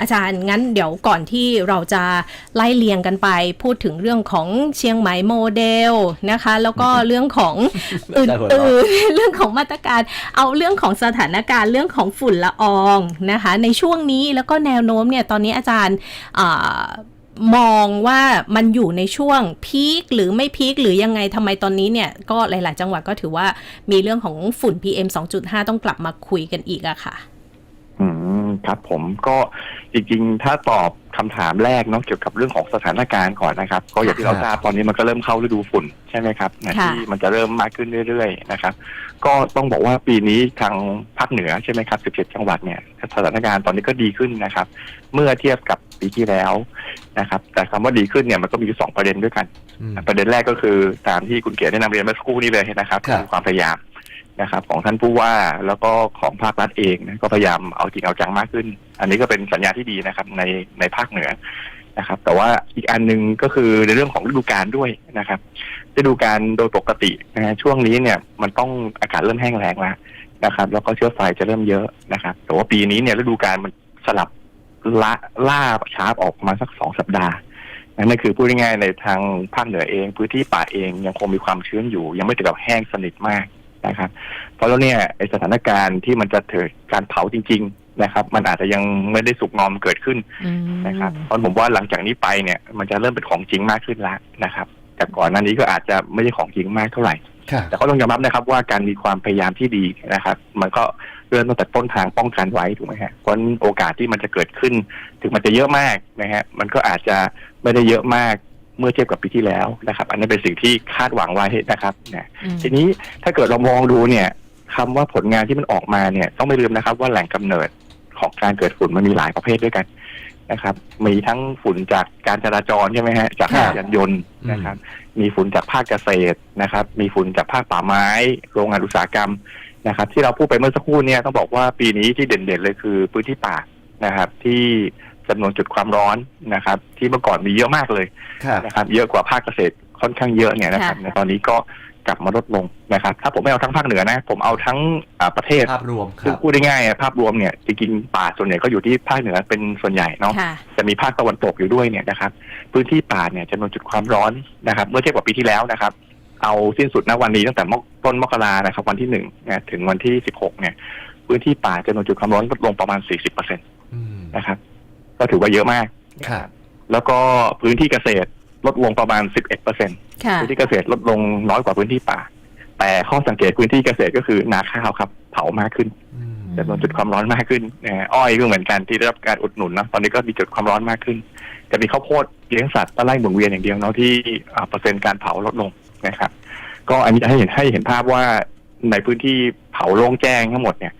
อาจารย์งั้นเดี๋ยวก่อนที่เราจะไล่เลียงกันไป พูดถึงเรื่องของเชียงใหม่โมเดลนะคะ แล้วก็เรื่องของอได้หัวเราะื่นๆเรื่องของมาตรการ เอาเรื่องของสถานการณ์เรื่องของฝุ่นละอองนะคะ ในช่วงนี้แล้วก็แนวโน้มเนี่ยตอนนี้อาจารย์อามองว่ามันอยู่ในช่วงพีคหรือไม่พีคหรือยังไงทำไมตอนนี้เนี่ย ก็หลาย ๆ จังหวัดก็ถือว่ามีเรื่องของฝุ่น PM 2.5 ต้องกลับมาคุยกันอีกอะค่ะ อืมครับผมก็จริงๆ ถ้าตอบคำถามแรกเนาะเกี่ยวกับเรื่องของสถานการณ์ก่อนนะครับ ก็อย่างที่เราครับทราบตอนนี้มันก็เริ่มเข้าฤดูฝุ่นใช่ไหมครับนะค่ะที่มันจะเริ่มมากขึ้นเรื่อยๆนะครับ ก็ต้องบอกว่าปีนี้ทางภาคเหนือใช่ไหมครับ 17 จังหวัดเนี่ยสถานการณ์ตอนนี้ก็ดีขึ้นนะครับ เมื่อเทียบกับปีที่แล้วนะครับ แต่คำว่าดีขึ้นเนี่ยมันก็มีอยู่สองประเด็นด้วยกันอืมประเด็นแรกก็คือตามที่คุณเกียรติได้นำเรียนเมื่อสักครู่นี้เลยนะครับครับคือความพยายาม นะครับของท่านผู้ว่าแล้วก็ของภาครัฐเองนะก็พยายามเอาจริงเอาจังมากขึ้น อันนี้ก็เป็นสัญญาณที่ดีนะครับในในภาคเหนือนะครับ แต่ว่าอีกอันหนึ่งก็คือในเรื่องของฤดูกาลด้วยนะครับฤดูกาลโดยปกตินะช่วงนี้เนี่ยมันต้องอากาศเริ่มแห้งแล้งแล้วนะครับ แล้วก็เชื้อไฟจะเริ่มเยอะนะครับ แต่ว่าปีนี้เนี่ยฤดูกาลมันสลับละล่าช้าออกมาสักสองสัปดาห์นั่นคือพูดง่ายๆในทางภาคเหนือเอง พื้นที่ป่าเองยังคงมีความชื้นอยู่ ยังไม่ถึงกับแห้งสนิทมาก นะครับ เพราะแล้วเนี่ยไอสถานการณ์ที่มันจะเกิดการเผาจริง ๆนะครับ มันอาจจะยังไม่ได้สุกงอมเกิดขึ้นอืมนะครับเพราะผมว่าหลังจากนี้ไปเนี่ยมันจะเริ่มเป็นของจริงมากขึ้นแล้วนะครับแต่ก่อนหน้านี้ก็อาจจะไม่ใช่ของจริงมากเท่าไหร่ค่ะแต่ก็ต้องยอมรับนะครับว่าการมีความพยายามที่ดีนะครับ มันก็เริ่มตั้งแต่ต้นทางป้องกันไว้ถูกไหมฮะเพราะฉะนั้นโอกาสที่มันจะเกิดขึ้น ถึงมันจะเยอะมากนะฮะมันก็อาจจะไม่ได้เยอะมาก เมื่อเทียบกับปีที่แล้วนะครับ อันนี้เป็นสิ่งที่คาดหวังไว้นะครับนะอืมทีนี้ถ้าเกิดเรามองดูเนี่ยคำว่าผลงานที่มันออกมาเนี่ยต้องไม่ลืมนะครับ ว่าแหล่งกำเนิดของการเกิดฝุ่นมันมีหลายประเภทด้วยกันนะครับ มีทั้งฝุ่นจากการจราจรใช่ไหมฮะ จากค่ะยานยนต์นะครับ มีฝุ่นจากภาคเกษตรนะครับ มีฝุ่นจากภาคป่าไม้ โรงงานอุตสาหกรรมนะครับ ที่เราพูดไปเมื่อสักครู่เนี่ยต้องบอกว่าปีนี้ที่เด่นๆเลยคือพื้นที่ป่านะครับ ที่ จำนวนจุดความร้อนนะครับ ที่เมื่อก่อนมีเยอะมากเลยค่ะนะครับ เยอะกว่าภาคเกษตรค่อนข้างเยอะเนี่ยนะครับค่ะในตอนนี้ก็กลับมาลดลงนะครับ ถ้าผมไม่เอาทั้งภาคเหนือนะ ผมเอาทั้งอ่าประเทศภาพรวมคซึ่งรับพูดได้ง่ายๆภาพรวมเนี่ยจริงๆป่าส่วนใหญ่ก็อยู่ที่ภาคเหนือเป็นส่วนใหญ่เนาะค่ะจะมีภาคตะวันตกอยู่ด้วยเนี่ยนะครับ พื้นที่ป่าเนี่ยจำนวนจุดความร้อนนะครับ เมื่อเทียบกับปีที่แล้วนะครับ เอาสิ้นสุดณวันนี้ตั้งแต่มกต้นมกรานะครับ วันที่หนึ่งนะถึงวันที่สิบหกเนี่ย พื้นที่ป่าจำนวนจุดความร้อนลดลงประมาณสี่สิบเปอร์เซ็นตอืมนะครับ ก็ถือว่าเยอะมาก ครับ แล้วก็พื้นที่เกษตรลดลงประมาณสิบเอ็ดเปอร์เซ็นค่ะพื้นที่เกษตรลดลงน้อยกว่าพื้นที่ป่า แต่ข้อสังเกตพื้นที่เกษตรก็คือนาข้าวครับ เผามากขึ้นอืมจำนวนจุดความร้อนมากขึ้นนะฮะอ้อยก็เหมือนกันที่ได้รับการอุดหนุนนะตอนนี้ก็มีจุดความร้อนมากขึ้น จะมีข้าวโพดเลี้ยงสัตว์ก็ไล่หมุนเวียนอย่างเดียวเนาะที่อ่าเปอร์เซ็นต์การเผาลดลงนะครับ ก็อันนี้จะให้เห็นให้เห็นภาพว่าในพื้นที่เผาโล่งแจ้งทั้งหมดเนี่ย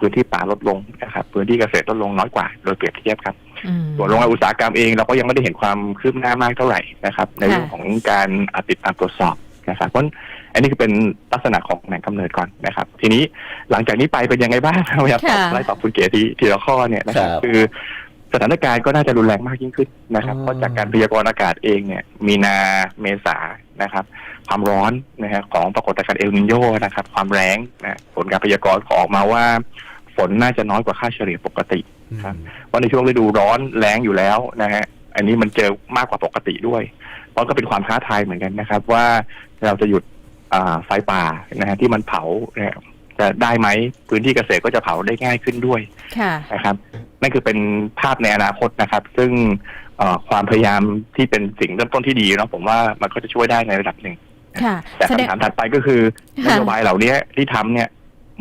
พื้นที่ป่าลดลงนะครับพื้นที่เกษตรลดลงน้อยกว่าโดยเปรียบเทียบครับอืม ส่วนโรงงานอุตสาหกรรมเองเราก็ยังไม่ได้เห็นความคืบหน้ามากเท่าไหร่นะครับ ในเรื่องของการอ่าติดตามตรวจสอบนะครับเพราะฉะนั้นอันนี้คือเป็นลักษณะของแหล่งกำเนิดก่อนนะครับ ทีนี้หลังจากนี้ไปเป็นยังไงบ้างพยายามตอบค่ะไล่ตอบคุณเก๋ทีทีละข้อเนี่ยนะครับครับคือสถานการณ์ก็น่าจะรุนแรงมากยิ่งขึ้นนะครับอ๋อเพราะจากการพยากรณ์อากาศเองเนี่ยมีนาเมษานะครับ ความร้อนนะฮะของปรากฏการณ์เอลนิโยนะครับ ความแรงนะผลการพยากรณ์ก็ออกมาว่า ฝนน่าจะน้อยกว่าค่าเฉลี่ยปกติครับเพราะในช่วงฤดูร้อนแรงอยู่แล้วนะฮะอันนี้มันเจอมากกว่าปกติด้วยเพราะก็เป็นความท้าทายเหมือนกันนะครับ ว่าเราจะหยุดอ่าไฟป่านะฮะที่มันเผาเนี่ยจะได้ไหมพื้นที่เกษตรก็จะเผาได้ง่ายขึ้นด้วยค่ะนะครับนั่นคือเป็นภาพในอนาคตนะครับ ซึ่งเอ่อความพยายามที่เป็นสิ่งเริ่มต้นที่ดีเนาะผมว่ามันก็จะช่วยได้ในระดับหนึ่งค่ะแต่แสดงคำถามถัดไปก็คือนค่ะโยบายเหล่านี้ที่ทำเนี่ย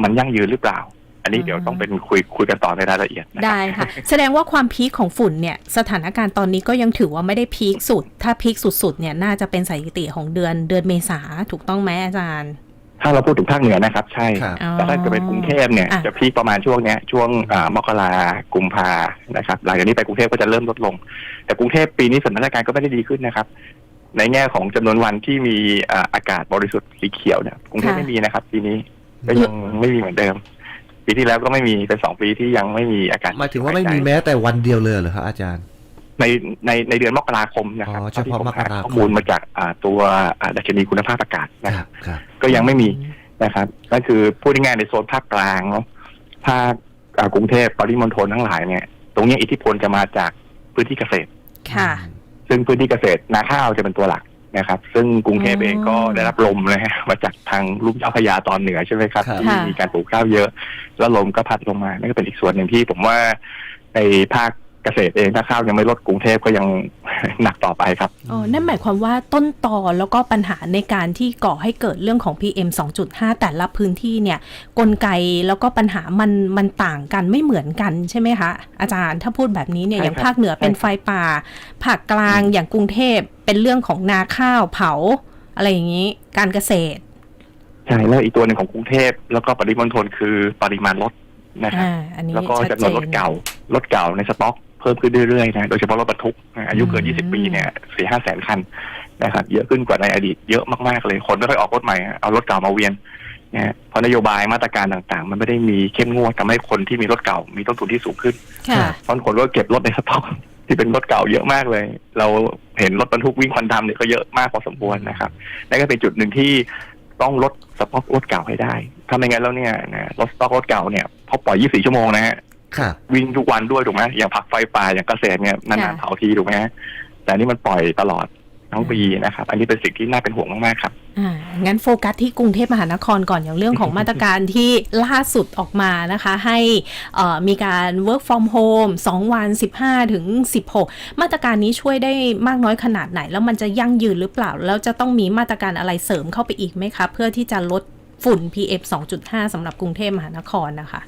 มันยั่งยืนหรือเปล่า อันนี้เดี๋ยวต้องเป็นคุยคุยกันต่อในรายละเอียดนะครับได้ค่ะ แสดงว่าความพีคของฝุ่นเนี่ย สถานการณ์ตอนนี้ก็ยังถือว่าไม่ได้พีคสุด ถ้าพีคสุดๆเนี่ยน่าจะเป็นสถิติของเดือนเดือนเมษาถูกต้องไหมอาจารย์ ถ้าเราพูดถึงภาคเหนือนะครับ ใช่ครับอ๋อแต่ถ้าเกิดเป็นกรุงเทพเนี่ยอะจะพีคประมาณช่วงเนี้ยช่วงอ่ามกรากุมภานะครับ หลังจากนี้ไปกรุงเทพก็จะเริ่มลดลง แต่กรุงเทพปีนี้สถานการณ์ก็ไม่ได้ดีขึ้นนะครับในแง่ของจำนวนวันที่มีอ่าอากาศบริสุทธิ์สีเขียวเนี่ยกรุงเทพค่ะไม่มีนะครับ ปีนี้ก็ยังไม่มีเหมือนเดิม ปีที่แล้วก็ไม่มีเป็นสองปีที่ยังไม่มีอากาศหมายถึงว่าไม่มีแม้แต่วันเดียวเลยเหรอครับอาจารย์ ในในในเดือนมกราคมนะครับอ๋อเฉพาะที่ผมหมกราคมข้อมูลมาจากอ่าตัวอ่าดัชนีคุณภาพอากาศนะคครัรับบครับ ก็ยังไม่มีนะครับนั่นคือพูดง่ายๆในโซนภาคกลางเนาะภาคอ่ากรุงเทพปริมณฑลทั้งหลายเนี่ย ตรงเนี้ยอิทธิพลจะมาจากพื้นที่เกษตร ค่ะ ซึ่งพื้นที่เกษตรนาข้าวจะเป็นตัวหลัก นะครับ ซึ่งกรุงเทพอืมเองก็ได้รับลมนะฮะมาจากทางลุ่มเจ้าพระยาตอนเหนือใช่ไหมครับ ครับ ที่มีการปลูกข้าวเยอะ แล้วลมก็พัดลงมานั่นก็เป็นอีกส่วนหนึ่งที่ผมว่าในภาค เกษตรเองถ้าข้าวยังไม่ลดกรุงเทพก็ยังหนักต่อไปครับอ๋อนั่นหมายความว่าต้นตอแล้วก็ปัญหาในการที่ก่อให้เกิดเรื่องของ PM 2.5 แต่ละพื้นที่เนี่ย กลไกแล้วก็ปัญหามันมันต่างกันไม่เหมือนกันใช่ไหมคะ อาจารย์ถ้าพูดแบบนี้เนี่ยใช่อย่างครับภาคเหนือเป็นใช่ไฟป่า ภาคกลางอย่างกรุงเทพเป็นเรื่องของนาข้าวเผา อะไรอย่างนี้การเกษตรใช่แล้วอีกตัวหนึ่งของกรุงเทพแล้วก็ปริมณฑลคือปริมาณรถนะครับอ่าอันนี้แล้วก็ชัดจำนเจวนรถนเก่ารถเก่าในสต็อก เพิ่มขึ้นเรื่อยๆนะโดยเฉพาะรถบรรทุกนะอายุเกินอืม20 ปีเนี่ยสี่ห้าแสนคันนะครับเยอะขึ้นกว่าในอดีตเยอะมากๆเลยคนไม่ค่อยออกรถใหม่เอารถเก่ามาเวียนนะฮะเพราะนโยบายมาตรการต่างๆ มันไม่ได้มีเข้มงวดทำให้คนที่มีรถเก่า มีต้นทุนที่สูงขึ้นค่ะเพราะคนก็เก็บรถในสต็อกที่เป็นรถเก่าเยอะมากเลย เราเห็นรถบรรทุกวิ่งควันดำเนี่ยก็เยอะมากพอสมควรนะครับนั่นก็เป็นจุดหนึ่งที่ต้องลดสต็อกรถเก่าให้ได้ถ้าไม่งั้นแล้วเนี่ยนะรถสต็อกรถเก่าเนี่ยพอปล่อย 24 ชั่วโมงนะฮะ ครับวิ่งทุกวันด้วยถูกไหมอย่างผักไฟป่าอย่างเกษตรเนี่ยนานค่ะๆเผาทีถูกไหมฮะแต่อันนี่มันปล่อยตลอดทั้งปีนะครับ อันนี้เป็นสิ่งที่น่าเป็นห่วงมากๆครับอ่างั้นโฟกัสที่กรุงเทพมหานครก่อนอย่างเรื่องของมาตรการที่ล่าสุดออกมานะคะ ให้เอ่อมีการ work from home 2 วัน 15 ถึง 16 มาตรการนี้ช่วยได้มากน้อยขนาดไหน แล้วมันจะยั่งยืนหรือเปล่า แล้วจะต้องมีมาตรการอะไรเสริมเข้าไปอีกไหมคะ เพื่อที่จะลดฝุ่น PM 2.5สำหรับกรุงเทพมหานครนะคะ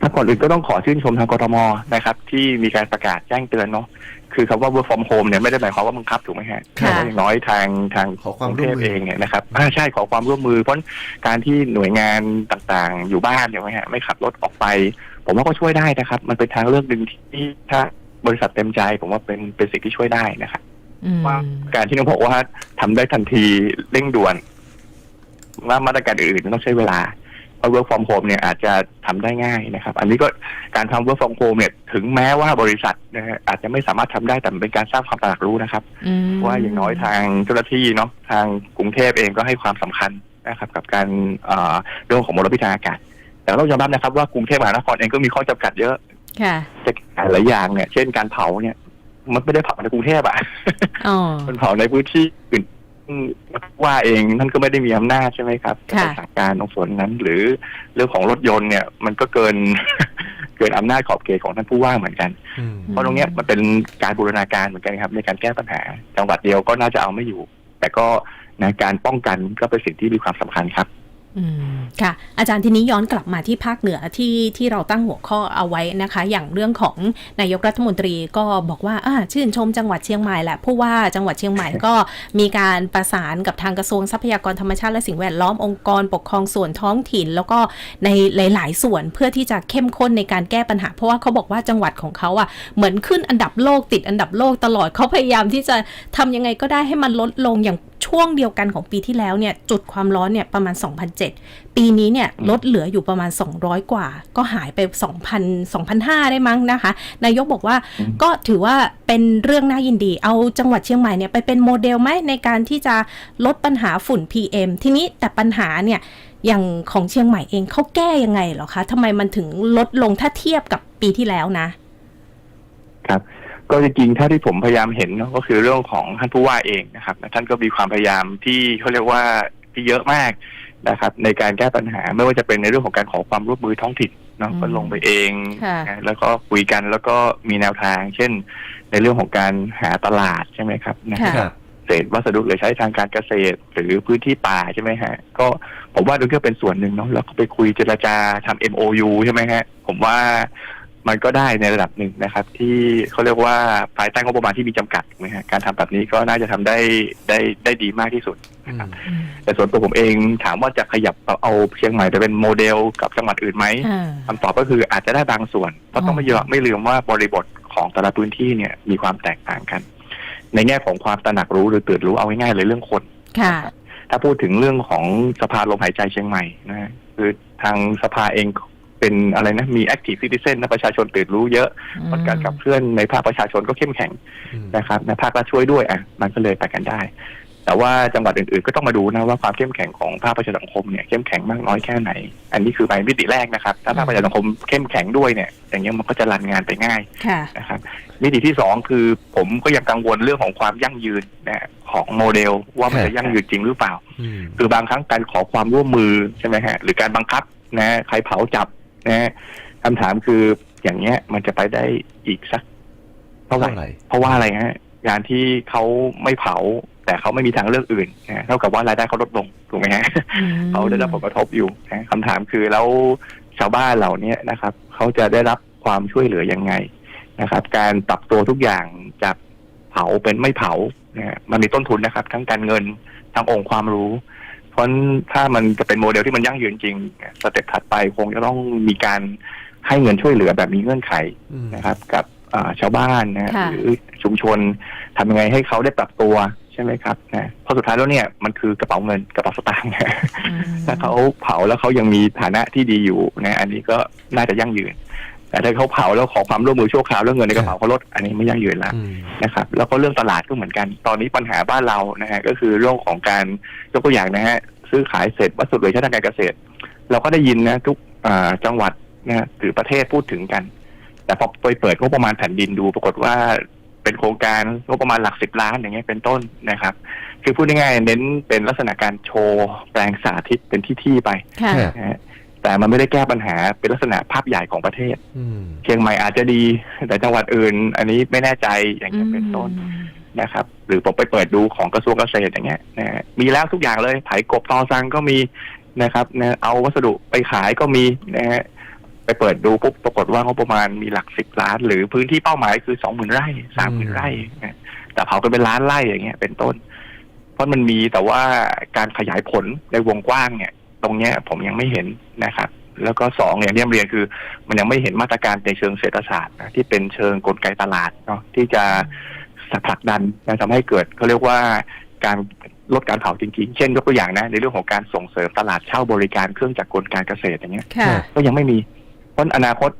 ถ้าก่อนอื่นก็ต้องขอชื่นชมทางกทมนะครับ ที่มีการประกาศแจ้งเตือนเนาะคือคำว่า work from home เนี่ยไม่ได้หมายความว่าบังคับถูกไหมฮะค่ะแต่ว่าอย่างน้อยทางทางขอความกรุงร่เทวมพมือเองเนี่ยนะครับอ่าใช่ขอความร่วมมือ เพราะการที่หน่วยงานต่างๆ อยู่บ้านถูกไหมฮะไม่ขับรถออกไป ผมว่าก็ช่วยได้นะครับ มันเป็นทางเลือกหนึ่งที่ถ้าบริษัทเต็มใจ ผมว่าเป็นเป็นสิ่งที่ช่วยได้นะครับอืมว่าการที่น้องบอกว่าทำได้ทันทีเร่งด่วนว่ามาตรการอื่นๆต้องใช้เวลา เพราะ work from home เนี่ยอาจจะทำได้ง่ายนะครับ อันนี้ก็การทำ work from home เนี่ยถึงแม้ว่าบริษัทนะฮะอาจจะไม่สามารถทำได้แต่มันเป็นการสร้างความตระหนักรู้นะครับอืมว่าอย่างน้อยทางเจ้าหน้าที่เนาะทางกรุงเทพเองก็ให้ความสำคัญนะครับ กับการเอ่อเรื่องของมลพิษทางอากาศ แต่เรายอมรับนะครับว่ากรุงเทพมหานครเองก็มีข้อจำกัดเยอะค่ะจะหลายอย่างเนี่ย เช่นการเผาเนี่ย มันไม่ได้เผาในกรุงเทพอะอ๋อมันเผาในพื้นที่อื่น ว่าเองท่านก็ไม่ได้มีอำนาจใช่ไหมครับค่ะในสั่งการตรงส่วนนั้น หรือเรื่องของรถยนต์เนี่ย มันก็เกิน เกินอำนาจขอบเขตของท่านผู้ว่าเหมือนกันอืมเพราะตรงเนี้ยมันเป็นการบูรณาการเหมือนกันครับ ในการแก้ปัญหา จังหวัดเดียวก็น่าจะเอาไม่อยู่ แต่ก็นะการป้องกันก็เป็นสิ่งที่มีความสำคัญครับอืม ค่ะ อาจารย์ทีนี้ย้อนกลับมาที่ภาคเหนือที่ที่เราตั้งหัวข้อเอาไว้นะคะ อย่างเรื่องของนายกรัฐมนตรีก็บอกว่าอ่าชื่นชมจังหวัดเชียงใหม่แหละผู้ว่าจังหวัดเชียงใหม่ก็มีการประสานกับทางกระทรวงทรัพยากรธรรมชาติและสิ่งแวดล้อมองค์กรปกครองส่วนท้องถิ่น แล้วก็ในหลาย ๆ ส่วนเพื่อที่จะเข้มข้นในการแก้ปัญหา เพราะว่าเขาบอกว่าจังหวัดของเขาอะเหมือนขึ้นอันดับโลกติดอันดับโลกตลอดเขาพยายามที่จะทำยังไงก็ได้ให้มันลดลงอย่าง ช่วงเดียวกันของปีที่แล้วเนี่ยจุดความร้อนเนี่ยประมาณ 2007 ปีนี้เนี่ยลดเหลืออยู่ประมาณ 200 กว่า ก็หายไป 2,000 2,500 ได้มั้งนะคะ นายกบอกว่าอืมก็ถือว่าเป็นเรื่องน่ายินดี เอาจังหวัดเชียงใหม่เนี่ยไปเป็นโมเดลไหมในการที่จะลดปัญหาฝุ่น PM ทีนี้แต่ปัญหาเนี่ยอย่างของเชียงใหม่เองเขาแก้ยังไงเหรอคะทำไมมันถึงลดลงถ้าเทียบกับปีที่แล้วนะ ก็จริงๆถ้าที่ผมพยายามเห็นเนาะก็คือเรื่องของท่านผู้ว่าเองนะครับท่านก็มีความพยายามที่เขาเรียกว่าที่เยอะมากนะครับ ในการแก้ปัญหาไม่ว่าจะเป็นในเรื่องของการขอความร่วมมือท้องถิ่นเนาะอืมก็ลงไปเองค่ะนะแล้วก็คุยกันแล้วก็มีแนวทาง เช่น ในเรื่องของการหาตลาดใช่ไหมครับนะค่ะครับเศษวัสดุเหลือใช้ทางการเกษตร หรือพื้นที่ป่าใช่ไหมฮะก็ผมว่าดูก็เป็นส่วนหนึ่งเนาะแล้วก็ไปคุยเจรจาทำ MOU ใช่ไหมฮะผมว่า มันก็ได้ในระดับหนึ่งนะครับ ที่เขาเรียกว่าภายใต้งบประมาณที่มีจำกัดถูกไหมฮะการทำแบบนี้ก็น่าจะทำได้ได้ได้ดีมากที่สุดอืมแต่ส่วนตัวผมเองถามว่าจะขยับเอาเชียงใหม่ไปเป็นโมเดลกับจังหวัดอื่นไหมอ่าคำตอบก็คืออาจจะได้บางส่วนเพราะต้องไม่เยอะไม่ลืมว่าบริบทของแต่ละพื้นที่เนี่ยมีความแตกต่างกัน ในแง่ของความตระหนักรู้หรือตื่นรู้เอาง่ายๆเลยเรื่องคนค่ะ ถ้าพูดถึงเรื่องของสภาลมหายใจเชียงใหม่นะฮะคือทางสภาเอง เป็นอะไรนะมี active citizen นะประชาชนตื่นรู้เยอะผลการขับเคลื่อนในภาคประชาชนก็เข้มแข็งอืมนะครับในภาครัฐช่วยด้วยอะมันก็เลยไปกันได้ แต่ว่าจังหวัดอื่นๆก็ต้องมาดูนะว่าความเข้มแข็งของภาคประชาสังคมเนี่ยเข้มแข็งมากน้อยแค่ไหน อันนี้คือไปมิติแรกนะครับ ถ้าภาคประชาสังคมเข้มแข็งด้วยเนี่ย อย่างเงี้ยมันก็จะรันงานไปง่ายค่ะนะครับมิติที่สองคือผมก็ยังกังวลเรื่องของความยั่งยืนนะของโมเดลว่ามันจะยั่งยืนจริงหรือเปล่าอืมคือบางครั้งการขอความร่วมมือใช่ไหมฮะหรือการบังคับนะใครเผาจับ นะคำถามคืออย่างเงี้ย มันจะไปได้อีกสักเท่าไหร่เท่าไหร่ เพราะว่าอะไรฮะงานที่เขาไม่เผา แต่เขาไม่มีทางเลือกอื่นนะเท่ากับว่ารายได้เขาลดลงถูกไหมฮะอืมเขาได้รับผลกระทบอยู่นะคำถามคือแล้วชาวบ้านเหล่านี้นะครับเขาจะได้รับความช่วยเหลือยังไงนะครับ การปรับตัวทุกอย่างจากเผาเป็นไม่เผานะมันมีต้นทุนนะครับ ทั้งการเงินทั้งองค์ความรู้ เพราะฉะนั้นถ้ามันจะเป็นโมเดลที่มันยั่งยืนจริง สเต็ปถัดไปคงจะต้องมีการให้เงินช่วยเหลือแบบมีเงื่อนไขอืมนะครับ กับอ่าชาวบ้านนะค่ะหรือชุมชนทำยังไงให้เขาได้ปรับตัวใช่ไหมครับนะเพราะสุดท้ายแล้วเนี่ยมันคือกระเป๋าเงินกระเป๋าสตางค์อืมถ้าเขาเผาแล้วเขายังมีฐานะที่ดีอยู่นะอันนี้ก็น่าจะยั่งยืน แต่ถ้าเขาเผาแล้วขอความร่วมมือชั่วคราวแล้วเงินในกระเป๋าเขาลดอันนี้ไม่ยั่งยืนแล้วอืมนะครับ แล้วก็เรื่องตลาดก็เหมือนกัน ตอนนี้ปัญหาบ้านเรานะฮะก็คือเรื่องของการยกตัวอย่างนะฮะซื้อขายเสร็จวัสดุเหลือใช้ทางการเกษตร เราก็ได้ยินนะทุกอ่าจังหวัดนะฮะหรือประเทศพูดถึงกัน แต่พอไปเปิดงบประมาณแผ่นดินดู ปรากฏว่าเป็นโครงการงบประมาณหลักสิบล้านอย่างเงี้ยเป็นต้นนะครับ คือพูดง่ายๆเน้นเป็นลักษณะการโชว์แปลงสาธิตเป็นที่ๆไปค่ะค่ะนะฮะ แต่มันไม่ได้แก้ปัญหาเป็นลักษณะภาพใหญ่ของประเทศอืมเชียงใหม่อาจจะดี แต่จังหวัดอื่น อันนี้ไม่แน่ใจอย่างเงี้ยเป็นต้นนะครับ หรือผมไปเปิดดูของกระทรวงเกษตรอย่างเงี้ยนะฮะมีแล้วทุกอย่างเลยไถกบตอซังก็มีนะครับนะเอาวัสดุไปขายก็มีนะฮะไปเปิดดูปุ๊บปรากฏว่างบประมาณมีหลักสิบล้าน หรือพื้นที่เป้าหมายคือสองหมื่นไร่สามหมื่นไร่นะแต่เผากันเป็นล้านไร่อย่างเงี้ยเป็นต้น เพราะมันมีแต่ว่าการขยายผลในวงกว้างเนี่ย ตรงเนี้ยผมยังไม่เห็นนะครับแล้วก็สองอย่างที่เรียนคือ มันยังไม่เห็นมาตรการในเชิงเศรษฐศาสตร์นะที่เป็นเชิงกลไกตลาดเนาะที่จะผลักดันนะทำให้เกิดเขาเรียกว่าการลดการเผาจริงๆ เช่นยกตัวอย่างนะ ในเรื่องของการส่งเสริมตลาดเช่าบริการเครื่องจักรกลการเกษตรอย่างเงี้ยค่ะก็ยังไม่มี เพราะอนาคต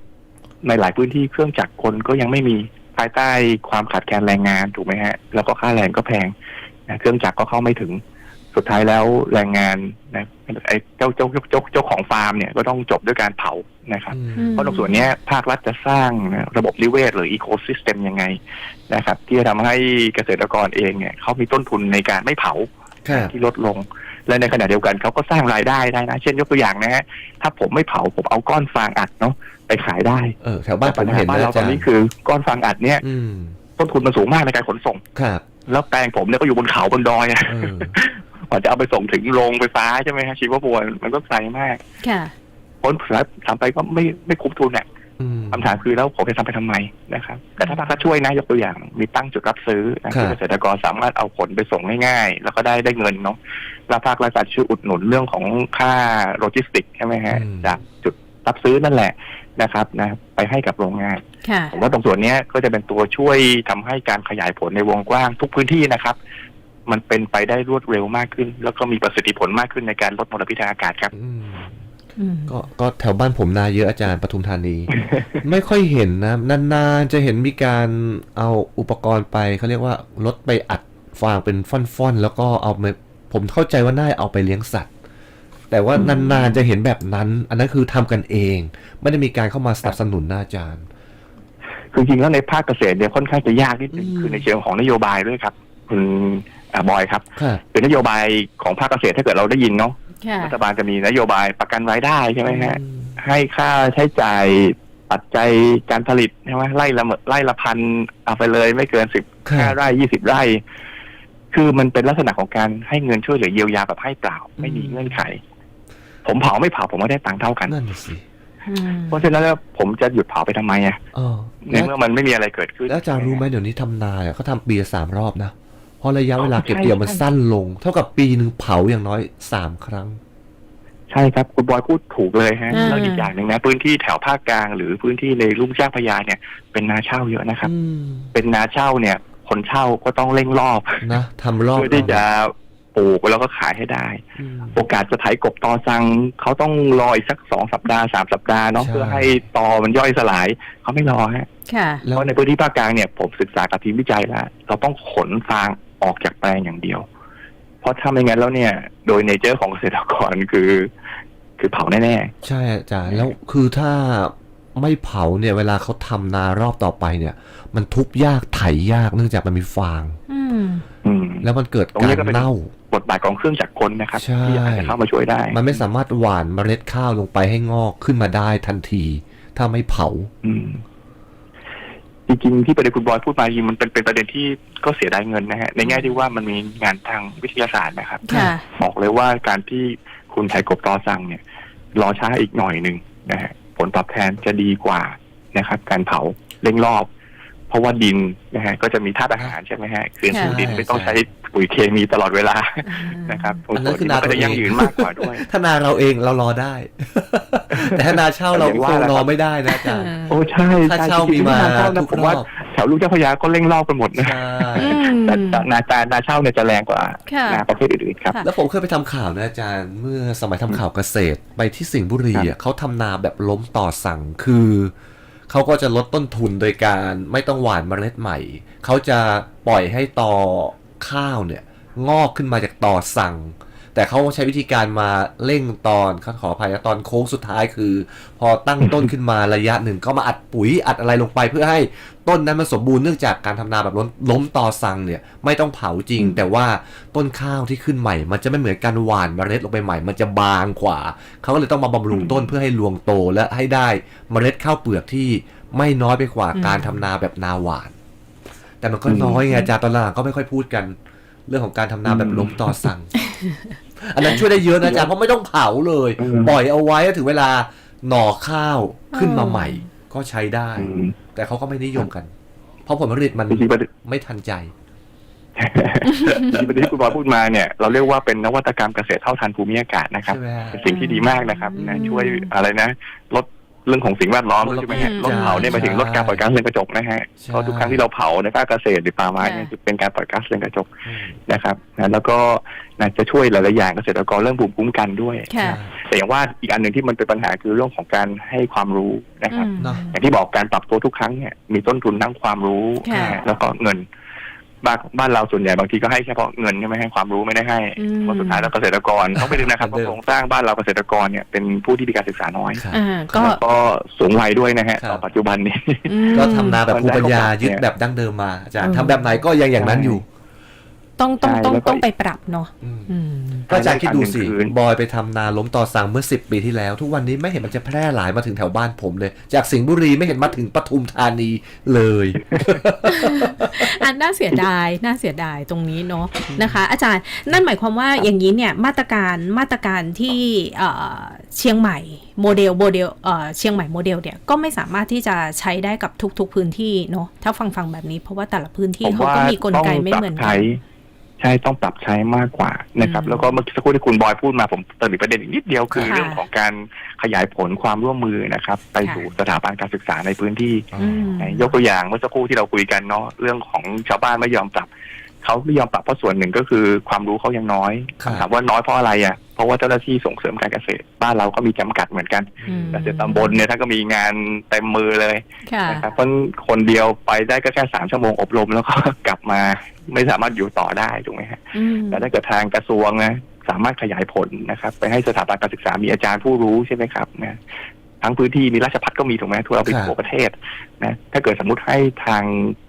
ในหลายพื้นที่เครื่องจักรกลก็ยังไม่มีภายใต้ความขาดแคลนแรงงานถูกไหมฮะ แล้วก็ค่าแรงก็แพงนะเครื่องจักรก็เข้าไม่ถึง สุดท้ายแล้วแรงงานนะไอ้เจ้าเจ้าเจ้าเจ้าเจ้าของฟาร์มเนี่ยก็ต้องจบด้วยการเผานะครับอืมเพราะตรงส่วนเนี้ยภาครัฐจะสร้างนะระบบนิเวศหรืออีโคซิสเต็มยังไงนะครับ ที่จะทำให้เกษตรกรเองเนี่ยเขามีต้นทุนในการไม่เผาค่ะที่ลดลง และในขณะเดียวกันเขาก็สร้างรายได้ได้นะ เช่นยกตัวอย่างนะฮะถ้าผมไม่เผาผมเอาก้อนฟางอัดเนาะไปขายได้เออแถวบ้านผปัมญหาเห็นบ้านนะเราอาตอจานรนี้ย์คือก้อนฟางอัดเนี่ยอืมต้นทุนมันสูงมากในการขนส่งครับแล้วแปลงผมเนี่ยก็อยู่บนเขาบนดอยอะเออ กว่าจะเอาไปส่งถึงโรงไฟฟ้าใช่ไหมฮะชีวบัวมันก็ไกลมาก ค่ะผลสุดท้ายทำไปก็ไม่ไม่คุ้มทุนเนี่ยอืมคำถามคือแล้วผมจะทำไปทำไมนะครับแต่ถ้าภาครัฐช่วยนะยกตัวอย่าง มีตั้งจุดรับซื้อนะครับเกษตรกรสามารถเอาผลไปส่งง่ายๆ แล้วก็ได้ได้เงินเนาะแล้วภาครัฐจะช่วยอุดหนุนเรื่องของค่าโลจิสติกใช่ไหมฮะอืมจากจุดรับซื้อนั่นแหละนะครับนะไปให้กับโรงงานค่ะผมว่าตรงส่วนเนี้ยก็จะเป็นตัวช่วยทำให้การขยายผลในวงกว้างทุกพื้นที่นะครับ มันเป็นไปได้รวดเร็วมากขึ้น แล้วก็มีประสิทธิผลมากขึ้นในการลดมลพิษทางอากาศครับอืมอืมก็ก็แถวบ้านผมนาเยอะอาจารย์ปทุมธานี ไม่ค่อยเห็นนะนานๆจะเห็นมีการเอาอุปกรณ์ไปเขาเรียกว่ารถไปอัดฟางเป็นฟ่อนๆแล้วก็เอาไปผมเข้าใจว่าน่าเอาไปเลี้ยงสัตว์ แต่ว่าอืมนานๆจะเห็นแบบนั้น อันนั้นคือทำกันเอง ไม่ได้มีการเข้ามาสนับสนุนนะอาจารย์คือจริงๆแล้วในภาคเกษตรเนี่ยค่อนข้างจะยากนิดนึงอืมคือในเชิงของนโยบายด้วยครับคุณ อ่าบอยครับค่ะ คือนโยบายของภาคเกษตรถ้าเกิดเราได้ยินเนาะค่ะ รัฐบาลจะมีนโยบายประกันรายได้ใช่ไหมฮะอืมให้ค่าใช้จ่ายปัจจัยการผลิตใช่ไหมไล่ละเมอไล่ละพันเอาไปเลยไม่เกินสิบค่ะห้าไร่ยี่สิบไร่ คือมันเป็นลักษณะของการให้เงินช่วยเหลือเยียวยาแบบให้เปล่า ไม่มีเงื่อนไข ผมเผาไม่เผาผมไม่ได้ตังค์เท่ากัน นั่นน่ะสิอืมเพราะฉะนั้นแล้วผมจะหยุดเผาไปทำไมอะเออในเมื่อมันไม่มีอะไรเกิดขึ้นแล้วอาจารย์รู้ไหมเดี๋ยวนี้ทำนาเนี่ยเขาทำปีละสามรอบนะ เพราะระยะเวลาเก็บใช่เกี่ยวมันใช่สั้นลง เท่ากับปีหนึ่งเผาอย่างน้อยสามครั้ง ใช่ครับคุณบอยพูดถูกเลยฮะอ่าแล้วอีกอย่างหนึ่งนะพื้นที่แถวภาคกลาง หรือพื้นที่ในลุ่มเจ้าพระยาเนี่ย เป็นนาเช่าเยอะนะครับอืมเป็นนาเช่าเนี่ย คนเช่าก็ต้องเร่งรอบนะทำรอบเพื่อที่จะปลูกแล้วก็ขายให้ได้อืมโอกาสจะไถกบตอซังเขาต้องรออีกสักสองสัปดาห์สามสัปดาห์เนาะใช่เพื่อให้ตอมันย่อยสลายเขาไม่รอฮะค่ะแล้วเพราะในพื้นที่ภาคกลางเนี่ยผมศึกษากับทีมวิจัยแล้วเราต้องขนฟาง ออกจากแปลงอย่างเดียว เพราะถ้าไม่งั้นแล้วเนี่ย โดยเนเจอร์ของเกษตรกรคือ คือเผาแน่ใช่อาจารย์แล้วคือถ้าไม่เผาเนี่ยเวลาเขาทำนารอบต่อไปเนี่ย มันทุบยากไถยากเนื่องจากมันมีฟางอืมๆอืมแล้วมันเกิดตรงกานี้รก็เป็นเน่าบทบาทของเครื่องจักรกลนะครับใช่ที่อาจจะเข้ามาช่วยได้ มันไม่สามารถหว่านเมล็ดข้าวลงไปให้งอกขึ้นมาได้ทันที ถ้าไม่เผาอืม จริงๆที่ประเด็นคุณบอยพูดมาจริงมันเป็นเป็นประเด็นที่ก็เสียดายเงินนะฮะในแง่ที่ว่ามันมีงานทางวิทยาศาสตร์นะครับค่ะ บอกเลยว่าการที่คุณไถกบตอสั่งเนี่ย รอช้าอีกหน่อยหนึ่งนะฮะผลตอบแทนจะดีกว่านะครับ การเผาเร่งรอบ เพราะว่าดินนะฮะก็จะมีธาตุอาหารใช่ไหมฮะคืนสู่ดินใช่ไม่ต้องใช้ ปุ๋ยเคมีตลอดเวลานะครับอันนั้นคือนาก็ตัวจะเอยั่งงยืนมากกว่าด้วย ถ้านาเราเองเรารอได้ แต่ถ้านาเช่าเราอย่างคว่างแหละรคอรับไม่ได้นะอาจารย์โอ้ใช่ถ้าใช่เช่าจริมีงๆมานาเช่าทุนะกผมรว่าอบแถวลูกเจ้าพระยาก็เร่งรอบกันหมดนะใช่อืมแต่แต่นาจานาเช่าเนี่ยจะแรงกว่าค่ะนาประเภทอื่นๆครับค่ะแล้วผมเคยไปทำข่าวนะอาจารย์ เมื่อสมัยทำข่าวเกษตร ไปที่สิงห์บุรีอะเขาทำนาแบบล้มต่อสั่งคือเขาก็จะลดต้นทุนโดยการไม่ต้องหว่านเมล็ดใหม่ เขาจะปล่อยให้ตอ ข้าวเนี่ยงอกขึ้นมาจากต่อสั่ง แต่เขาใช้วิธีการมาเร่งตอนเขาขออภัยนะตอนโค้งสุดท้ายคือ พอตั้งต้นขึ้นมาระยะหนึ่งก็มาอัดปุ๋ยอัดอะไรลงไปเพื่อให้ต้นนั้นมันสมบูรณ์เนื่องจากการทำนาแบบล้มล้มต่อสั่งเนี่ยไม่ต้องเผาจริงอืมแต่ว่าต้นข้าวที่ขึ้นใหม่ มันจะไม่เหมือนการหว่านเมล็ดลงไปใหม่ มันจะบางกว่าเขาก็เลยต้องมาบำรุงต้นเพื่อให้รวงโตและให้ได้เมล็ดข้าวเปลือกที่ไม่น้อยไปกว่าอืมการทำนาแบบนาหวาน แต่มันก็น้อยไงอาจารย์ตอนหลังก็ไม่ค่อยพูดกัน เรื่องของการทำนาแบบล้มต่อสั่ง อันนั้นช่วยได้เยอะนะอาจารย์เพราะไม่ต้องเผาเลยอืมปล่อยเอาไว้แล้วถึงเวลาหน่อข้าวขึ้นมาอืมใหม่ ก็ใช้ได้อืมแต่เขาก็ไม่นิยมกัน เพราะผลผลิตมันจริงๆประเด็นไม่ทันใจจริงๆประเด็นที่คุณบอยพูดมาเนี่ยเราเรียกว่าเป็นนวัตกรรมเกษตรเท่าทันภูมิอากาศนะครับใช่ไหมฮะเป็นสิ่งที่ดีมากนะครับอืมนะช่วยอะไรนะ ลด เรื่องของสิ่งแวดล้อมมลใช่ไหมฮะพิษลดเผาเนี่ยหมายถึงลดการปล่อยก๊าซเรือนกระจกนะฮะใช่เพราะทุกครั้งที่เราเผาในภาคเกษตรหรือป่าไม้เนี่ยค่ะจะเป็นการปล่อยก๊าซเรือนกระจกอืมนะครับนะแล้วก็นะจะช่วยหลายๆอย่างเกษตรกรเรื่องภูมิคุ้มกันด้วยค่ะแต่อย่างว่าอีกอันหนึ่งที่มันเป็นปัญหาคือเรื่องของการให้ความรู้นะครับอืมเนอะอย่างที่บอกการปรับตัวทุกครั้งเนี่ยมีต้นทุนทั้งความรู้ค่ะนะฮะแล้วก็เงิน บ้านบ้านเราส่วนใหญ่บางทีก็ให้เฉพาะเงินใช่ไหมให้ความรู้ไม่ได้ให้อืมเพราะสุดท้ายแล้วเกษตรกรต้องไปดูนะครับเหมือนเดิมว่าโครงสร้างบ้านเราเกษตรกรเนี่ยเป็นผู้ที่มีการศึกษาน้อยครับอ่าก็แล้วก็สูงวัยด้วยนะฮะครับต่อปัจจุบันนี้อืมก็ทำนาแบบภูมิปัญญาคนได้ยึดเนี่ยแบบดั้งเดิมมาอาจารย์เออทำแบบไหนก็ยังอย่างนั้นอยู่ ต้องต้องใช่ต้องแล้วก็ต้องไปปรับเนาะอืมอืม ก็อาจารย์คิดดูสิอันหนึ่งคือบอยไปทำนาล้มต่อสั่งเมื่อสิบปีที่แล้ว ทุกวันนี้ไม่เห็นมันจะแพร่หลายมาถึงแถวบ้านผมเลย จากสิงห์บุรีไม่เห็นมาถึงปทุมธานีเลย อันน่าเสียดายน่าเสียดายตรงนี้เนาะนะคะ อาจารย์นั่นหมายความว่าอย่างนี้เนี่ยมาตรการมาตรการที่เอ่อเชียงใหม่โมเดลโมเดลเอ่อเชียงใหม่โมเดลเนี่ยก็ไม่สามารถที่จะใช้ได้กับทุก ๆพื้นที่เนาะถ้าฟังฟังแบบนี้เพราะว่าแต่ละพื้นที่ผมเขาว่าก็มีกลต้องไกไม่ปรัเหมือนกัใช้น ใช่ต้องปรับใช้มากกว่านะครับอืมแล้วก็เมื่อกี้สักครู่ที่คุณบอยพูดมาผมเติมอีกประเด็นอีกนิดเดียวคือค่ะเรื่องของการขยายผลความร่วมมือนะครับ ไปค่ะสู่สถาบันการศึกษาในพื้นที่อืมยกตัวอย่างเมื่อสักครู่ที่เราคุยกันเนาะเรื่องของชาวบ้านไม่ยอมปรับเขาไม่ยอมปรับเพราะส่วนหนึ่งก็คือความรู้เขายังน้อยครับถามว่าน้อยเพราะอะไรอะเพ ราะว่าเจ้าหน้าที่ส่งเสริมการเกษตร บ้านเราก็มีจำกัดเหมือนกันอืมเกษตรตำบลเนี่ยท่านก็มีงานเต็มมือเลยค่ะนะครับเพราะคนเดียวไปได้ก็แค่สามชั่วโมงอบรมแล้วก็กลับมาไม่สามารถอยู่ต่อได้ถูกไหมฮะอืมแต่ถ้าเกิดทางกระทรวงนะสามารถขยายผลนะครับไปให้สถาบันการศึกษามีอาจารย์ผู้รู้ใช่ไหมครับนะทั้งพื้นที่มีราชพัฒก็มีถูกไหมทั่วเราไปครับทั่วประเทศนะถ้าเกิดสมมติให้ทาง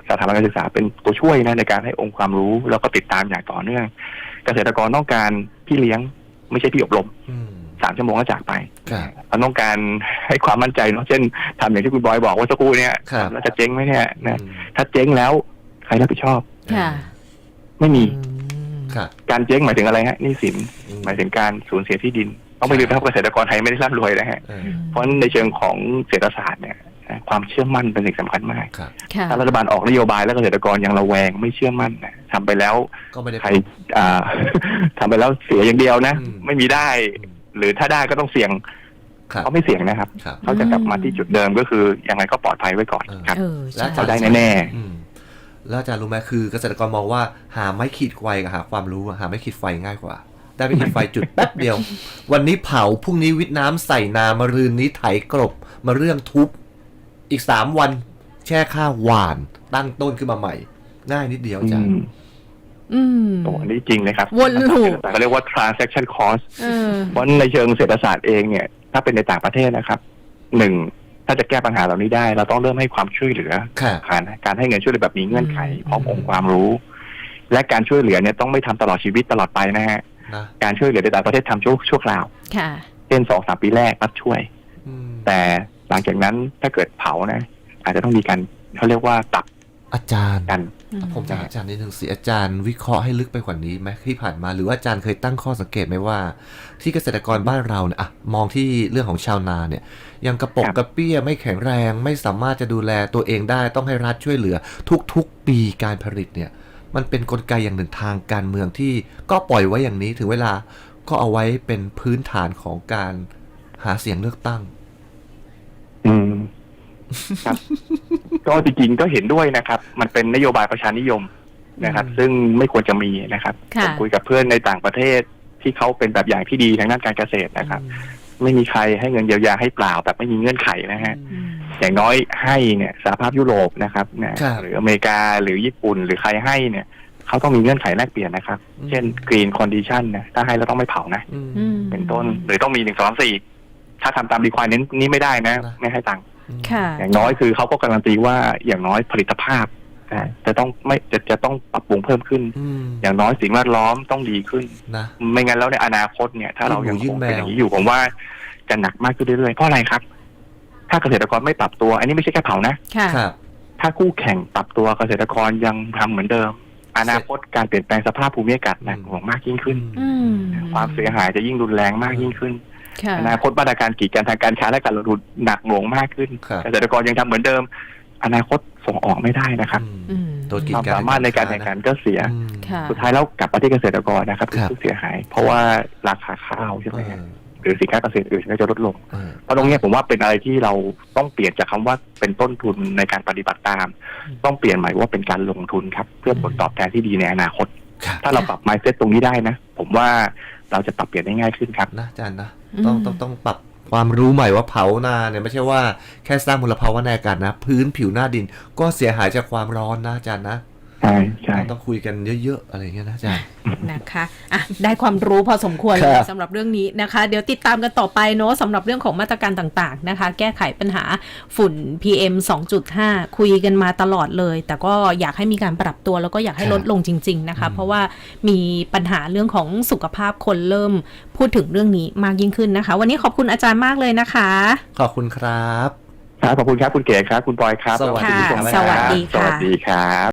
สถาบันการศึกษาเป็นตัวช่วยนะในการให้องค์ความรู้แล้วก็ติดตามอย่างต่อเนื่อง เกษตรกรต้องการพี่เลี้ยง ไม่ใช่พี่อบรมอืมสามชั่วโมงก็จากไปครับเราต้องการให้ความมั่นใจเนาะเช่นทำอย่างที่คุณบอยบอกว่าสักครู่เนี่ยครับแล้วจะเจ๊งไหมเนี่ยนะอืมถ้าเจ๊งแล้วใครรับผิดชอบค่ะไม่มีอืมครับการเจ๊งหมายถึงอะไรฮะหนี่สินอืมหมายถึงการสูญเสียที่ดินต้องไปดูนะครับเกษตรกรไทยไม่ได้ร่ำรวยนะฮะเออเพราะฉะนั้นในเชิงของเศรษฐศาสตร์เนี่ยนะ ความเชื่อมั่นเป็นสิ่งสำคัญมากครับค่ะถ้ารัฐบาลออกนโยบายแล้วเกษตรกรยังระแวงไม่เชื่อมั่นนะทำไปแล้วก็ไม่ได้ใครอ่าทำไปแล้วเสียอย่างเดียวนะอืมไม่มีได้ หรือถ้าได้ก็ต้องเสี่ยงครับเขาไม่เสี่ยงนะครับครับ เขาจะกลับมาที่จุดเดิมก็คือยังไงก็ปลอดภัยไว้ก่อนครับเออแล้วใช่เขาได้แน่อืมแล้วอาจารย์รู้ไหมคือเกษตรกรมองว่าหาไม้ขีดไฟกับหาความรู้อะหาไม้ขีดไฟง่ายกว่าได้ไม่ขีดไฟจุดแป๊บเดียว วันนี้เผา พรุ่งนี้วิทน้ำใส่นามารืนนี้ไถกรบ มาเรื่องทุบ อีกสามวันแช่ข้าวหวานตั้งต้นขึ้นมาใหม่ ง่ายนิดเดียวๆอือาจารย์มอืมโอ้อันนี้จริงเลยครับวนลูปเขาเรียกว่า transaction cost เออเพราะในเชิงเศรษฐศาสตร์เองเนี่ย ถ้าเป็นในต่างประเทศนะครับหนึ่งถ้าจะแก้ปัญหาเหล่านี้ได้ เราต้องเริ่มให้ความช่วยเหลือค่ะการการให้เงินช่วยเหลือแบบมีเงื่อนไขอืมพร้อมองค์ความรู้ และการช่วยเหลือเนี่ยต้องไม่ทำตลอดชีวิตตลอดไปนะฮะนะการช่วยเหลือในต่างประเทศทำชั่วชั่วคราวค่ะเช่นสองสามปีแรกรัฐช่วยอืมแต่ หลังจากนั้นถ้าเกิดเผานะ อาจจะต้องมีการเขาเรียกว่าปรับอาจารย์ กัน ผมจะอาจารย์นิดนึงสิอาจารย์วิเคราะห์ให้ลึกไปกว่านี้ไหมที่ผ่านมาหรือว่าอาจารย์เคยตั้งข้อสังเกตไหมว่า ที่เกษตรกรบ้านเราเนี่ยอะมองที่เรื่องของชาวนาเนี่ย ยังกระปกครับกระเปี้ยไม่แข็งแรง ไม่สามารถจะดูแลตัวเองได้ต้องให้รัฐช่วยเหลือ ทุกๆปีการผลิตเนี่ย มันเป็นกลไกอย่างหนึ่งทางการเมืองที่ก็ปล่อยไว้อย่างนี้ถึงเวลาก็เอาไว้เป็นพื้นฐานของการหาเสียงเลือกตั้งอืม ครับ ก็จริงๆก็เห็นด้วยนะครับ มันเป็นนโยบายประชานิยมนะครับอืมซึ่งไม่ควรจะมีนะครับค่ะผมคุยกับเพื่อนในต่างประเทศที่เขาเป็นแบบอย่างที่ดีทางด้านการเกษตรนะครับ ไม่มีใครให้เงินเยียวยาให้เปล่าแบบไม่มีเงื่อนไขนะฮะ อืม อย่างน้อยให้เนี่ยสหภาพยุโรปนะครับนะครับ หรืออเมริกาหรือญี่ปุ่นหรือใครให้เนี่ยเขาต้องมีเงื่อนไขแลกเปลี่ยนนะครับอืมเช่นกรีนคอนดิชันนะถ้าให้แล้วต้องไม่เผานะ อืมอืมเป็นต้นหรือต้องมีหนึ่งสองสี่ถ้าทำตามรีคว i เน้นนี้ไม่ได้นะ นะ ไม่ให้ตังค์ค่ะ อย่างน้อยคือเขาก็การันตีว่าอย่างน้อยผลิตภาพอ่าจะต้องไม่จะจะต้องปรับปรุงเพิ่มขึ้นอืมอย่างน้อยสิ่งแวดล้อมต้องดีขึ้นนะไม่งั้นแล้วในอนาคตเนี่ย ถ้าเรายังยื่คงนแมวเป็นอย่างนี้อยู่ผมว่าจะหนักมากขึ้นเรื่อยๆเพราะอะไรครับ ถ้าเกษตรกรไม่ปรับตัว อันนี้ไม่ใช่แค่เผานะค่ะครับถ้าคู่แข่งปรับตัวเกษตรกรยังทำเหมือนเดิม อนาคตการเปลี่ยนแปลงสภาพภูมิอากาศหนักหน่วงมากยิ่งขึ้นอืมความเสียหายจะยิ่งรุนแรงมากยิ่งขึ้นค่ะ อนาคตมาตรการกีดกันทางการค้าและการลงทุนหนักหน่วงมากขึ้นครับเกษตรกรยังทำเหมือนเดิม อนาคตส่งออกไม่ได้นะครับอืมโดนกีคดวามกันสามารถในการแข่งขันก็เสียอืมค่ะสุดท้ายแล้วกลับมาที่เกษตรกรนะครับครับผู้เสียหาย เพราะว่าราคาข้าวใช่ไหมเอฮะอหรือสินค้าเกษตรอื่นก็จะลดลงเออเพราะตรงเนี้ยผมว่าเป็นอะไรที่เราต้องเปลี่ยนจากคำว่าเป็นต้นทุนในการปฏิบัติตาม ต้องเปลี่ยนใหม่ว่าเป็นการลงทุนครับ เพื่อผลตอบแทนที่ดีในอนาคตครับถ้าเราปรับ mindset ตรงนี้ได้นะ ผมว่า เราจะปรับเปลี่ยนได้ง่ายขึ้นครับนะอาจารย์นะอืมต้องต้องต้องปรับความรู้ใหม่ว่าเผานาเนี่ยไม่ใช่ว่าแค่สร้างมลภาวะในอากาศนะ พื้นผิวหน้าดินก็เสียหายจากความร้อนนะอาจารย์นะ ใช่ใช่เราต้องคุยกันเยอะๆอะไรอย่างเงี้ยนะอาจารย์นะคะอะได้ความรู้พอสมควรเลคยรับสำหรับเรื่องนี้นะคะ เดี๋ยวติดตามกันต่อไปเนาะสำหรับเรื่องของมาตรการต่างๆนะคะ แก้ไขปัญหาฝุ่น PM 2.5 คุยกันมาตลอดเลย แต่ก็อยากให้มีการปรับตัวแล้วก็อยากให้ลดลงจริง ๆนะคะ เพราะว่ามีปัญหาเรื่องของสุขภาพคนเริ่มพูดถึงเรื่องนี้มากยิ่งขึ้นนะคะ วันนี้ขอบคุณอาจารย์มากเลยนะคะ ขอบคุณครับครับขอบคุณครับคุณเก๋ครับ คุณปอยครับ สวัสดีแลคุณผู้ชมค่ะนะครับสวัสดีค่ะสวัสดีครับ